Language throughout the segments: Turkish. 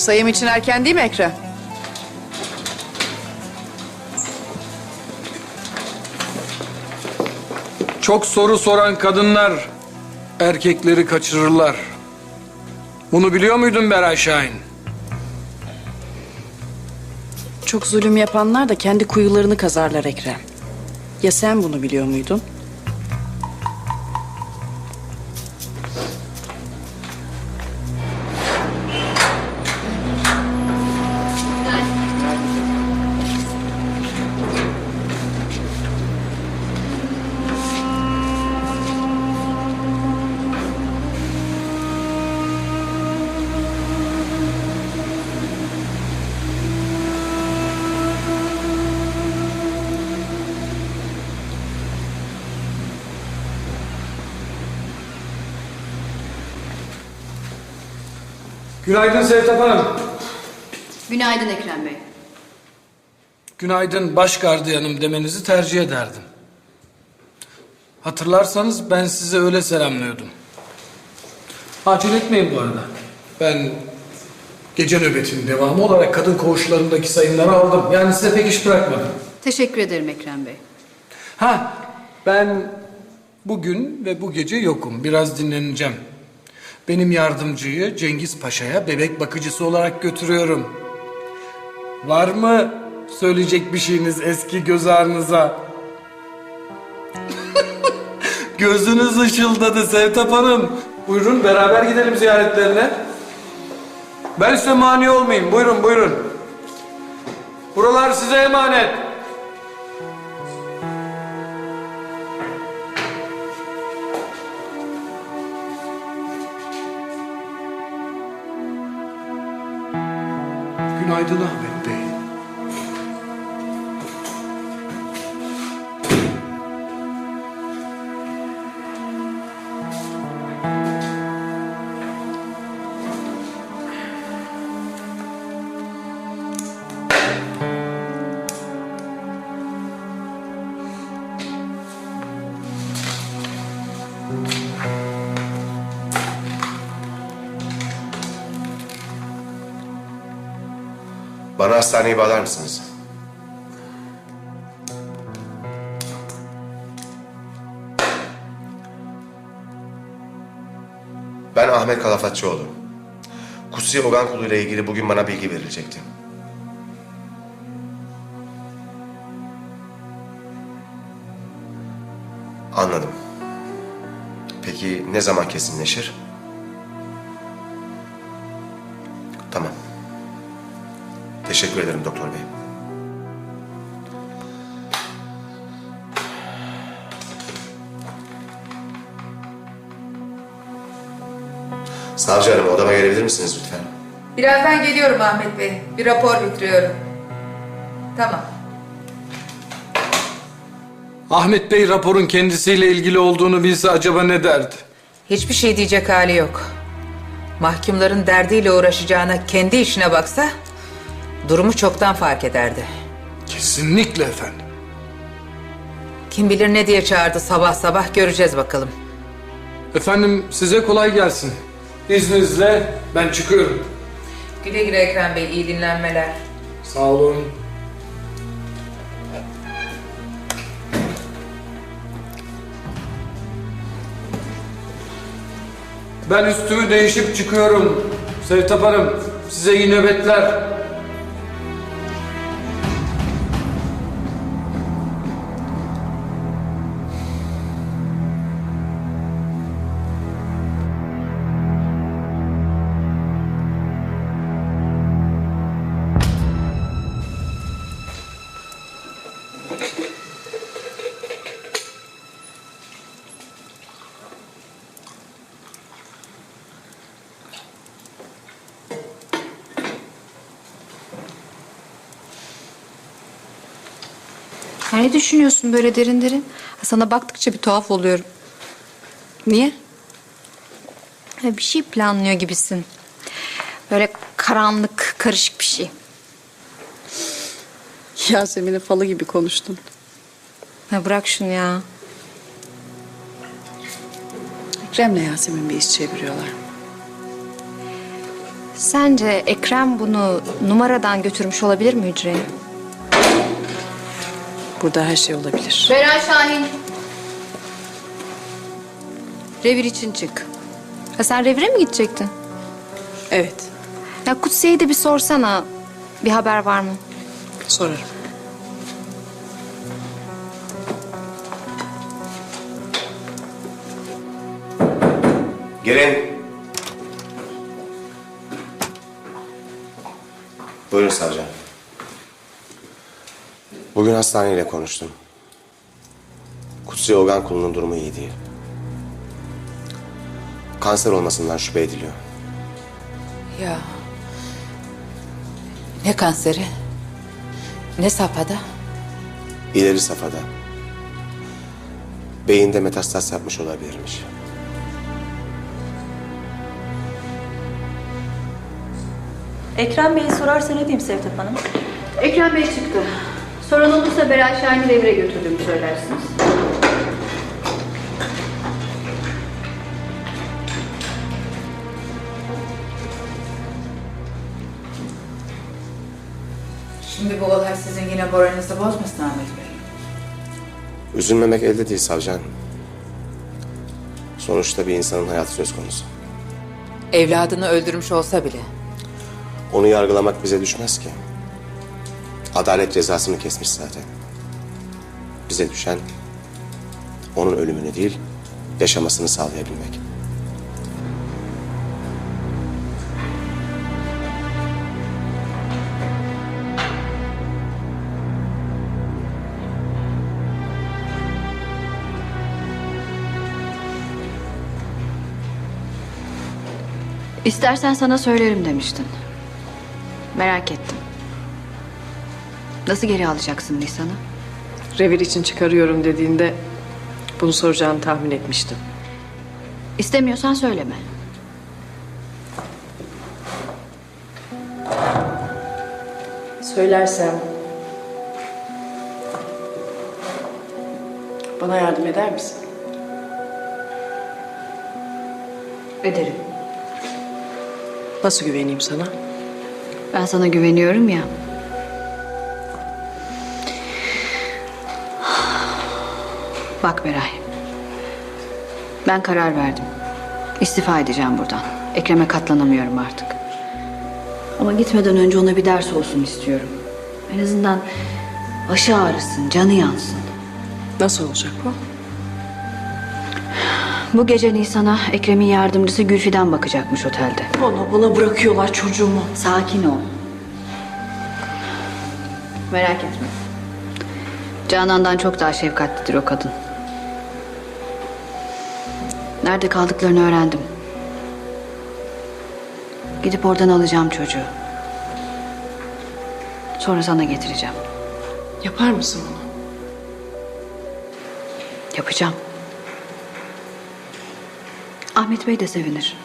Sayım için erken değil mi Ekrem? Çok soru soran kadınlar erkekleri kaçırırlar. Bunu biliyor muydun Beray Şahin? Çok zulüm yapanlar da kendi kuyularını kazarlar Ekrem. Ya sen bunu biliyor muydun? Günaydın Sevtap Hanım. Günaydın Ekrem Bey. Günaydın baş gardiyanım demenizi tercih ederdim. Hatırlarsanız ben size öyle selamlıyordum. Acele etmeyin bu arada. Ben gece nöbetinin devamı olarak kadın koğuşlarındaki sayımları aldım. Yani size pek iş bırakmadım. Teşekkür ederim Ekrem Bey. Ha, ben bugün ve bu gece yokum. Biraz dinleneceğim. Benim yardımcıyı Cengiz Paşa'ya bebek bakıcısı olarak götürüyorum. Var mı söyleyecek bir şeyiniz eski göz ağrınıza? Gözünüz ışıldadı Sevtap Hanım. Buyurun beraber gidelim ziyaretlerine. Ben size mani olmayayım. Buyurun buyurun. Buralar size emanet. Günaydın Ahmet hastaneyi bağlar mısınız? Ben Ahmet Kalafatçıoğlu. Kutsi Ogan Kulu ile ilgili bugün bana bilgi verilecekti. Anladım. Peki ne zaman kesinleşir? Teşekkür ederim doktor bey. Savcı hanım odama gelebilir misiniz lütfen? Birazdan geliyorum Ahmet Bey. Bir rapor bitiriyorum. Tamam. Ahmet Bey raporun kendisiyle ilgili olduğunu bilse acaba ne derdi? Hiçbir şey diyecek hali yok. Mahkumların derdiyle uğraşacağına kendi işine baksa durumu çoktan fark ederdi. Kesinlikle efendim. Kim bilir ne diye çağırdı sabah sabah göreceğiz bakalım. Efendim size kolay gelsin. İzninizle ben çıkıyorum. Güle güle Ekrem Bey iyi dinlenmeler. Sağ olun. Ben üstümü değişip çıkıyorum. Sevtap Hanım, size iyi nöbetler. Ya ne düşünüyorsun böyle derin derin? Sana baktıkça bir tuhaf oluyorum. Niye? Bir şey planlıyor gibisin. Böyle karanlık, karışık bir şey. Yasemin'in falı gibi konuştun. Ha, bırak şunu ya. Ekrem'le Yasemin bir iş çeviriyorlar. Sence Ekrem bunu numaradan götürmüş olabilir mi hücreye? Burada her şey olabilir. Beray Şahin. Revir için çık. Ha sen revire mi gidecektin? Evet, Ya Kutsiye'yi de bir sorsana. Bir haber var mı? sorarım. Girin. Buyurun savcım. Bugün hastaneyle konuştum. Kutsi Organ Kulu'nun durumu iyi değil. Kanser olmasından şüphe ediliyor. Ya. Ne kanseri? Ne safhada? İleri safhada. Beyinde metastaz yapmış olabilirmiş. Ekrem Bey'i sorarsa ne diyeyim Sevtap Hanım? Ekrem Bey çıktı. Sorun olursa Beray Şahin'i revire götürdüğümü söylersiniz. Şimdi bu olay sizin yine moralinizi bozmasın Ahmet Bey. Üzülmemek elde değil savcım. Sonuçta bir insanın hayatı söz konusu. Evladını öldürmüş olsa bile. Onu yargılamak bize düşmez ki. Adalet cezasını kesmiş zaten. Bize düşen onun ölümünü değil, yaşamasını sağlayabilmek. İstersen sana söylerim demiştin. Merak ettim. Nasıl geri alacaksın Nisan'ı? Revir için çıkarıyorum dediğinde bunu soracağını tahmin etmiştim. İstemiyorsan söyleme. Söylersem... Bana yardım eder misin? Ederim. Nasıl güveneyim sana? Ben sana güveniyorum ya. Bak Beray. Ben karar verdim. İstifa edeceğim buradan. Ekrem'e katlanamıyorum artık. Ama gitmeden önce ona bir ders olsun istiyorum. En azından başı ağrısın, canı yansın. Nasıl olacak bu? Bu gece Nisan'a Ekrem'in yardımcısı Gülfi'den bakacakmış otelde. Bana, bana bırakıyorlar çocuğumu. Sakin ol. Merak etme. Canan'dan çok daha şefkatlidir o kadın. Nerede kaldıklarını öğrendim. Gidip oradan alacağım çocuğu. Sonra sana getireceğim. Yapar mısın bunu? Yapacağım. Ahmet Bey de sevinir.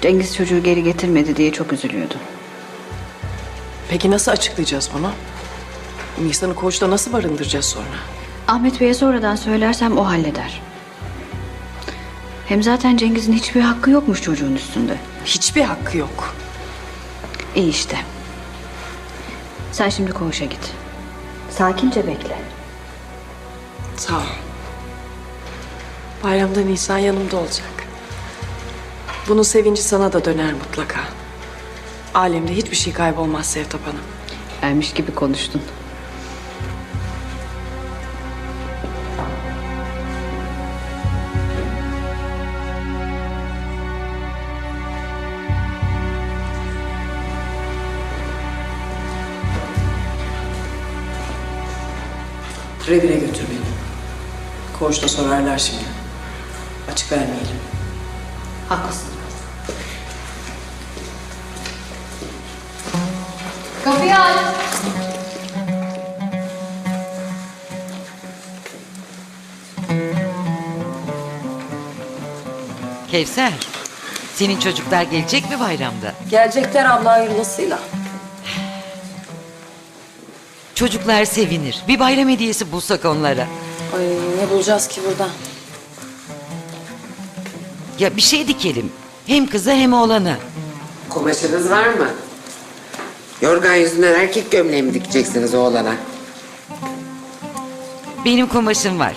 Cengiz çocuğu geri getirmedi diye çok üzülüyordu. Peki nasıl açıklayacağız bunu? Nisan'ı koğuşta nasıl barındıracağız sonra? Ahmet Bey'e sonradan söylersem o halleder. Hem zaten Cengiz'in hiçbir hakkı yokmuş çocuğun üstünde. Hiçbir hakkı yok. İyi işte. Sen şimdi koğuşa git. Sakince bekle. Sağ ol. Bayramda Nisan yanımda olacak. Bunun sevinci sana da döner mutlaka. Alemde hiçbir şey kaybolmaz Sevtap Hanım. Ermiş gibi konuştun. Revire götür beni. Koğuşta sorarlar şimdi. Açık vermeyelim. Haklısın. Kapıyı aç. Kevser, senin çocuklar gelecek mi bayramda? Gelecekler abla hayırlısıyla. Çocuklar sevinir. Bir bayram hediyesi bulsak onlara. Ay ne bulacağız ki burada? Ya bir şey dikelim. Hem kıza hem oğlana. Kumaşınız var mı? Yorgan yüzünden erkek gömleği mi dikeceksiniz oğlana? Benim kumaşım var.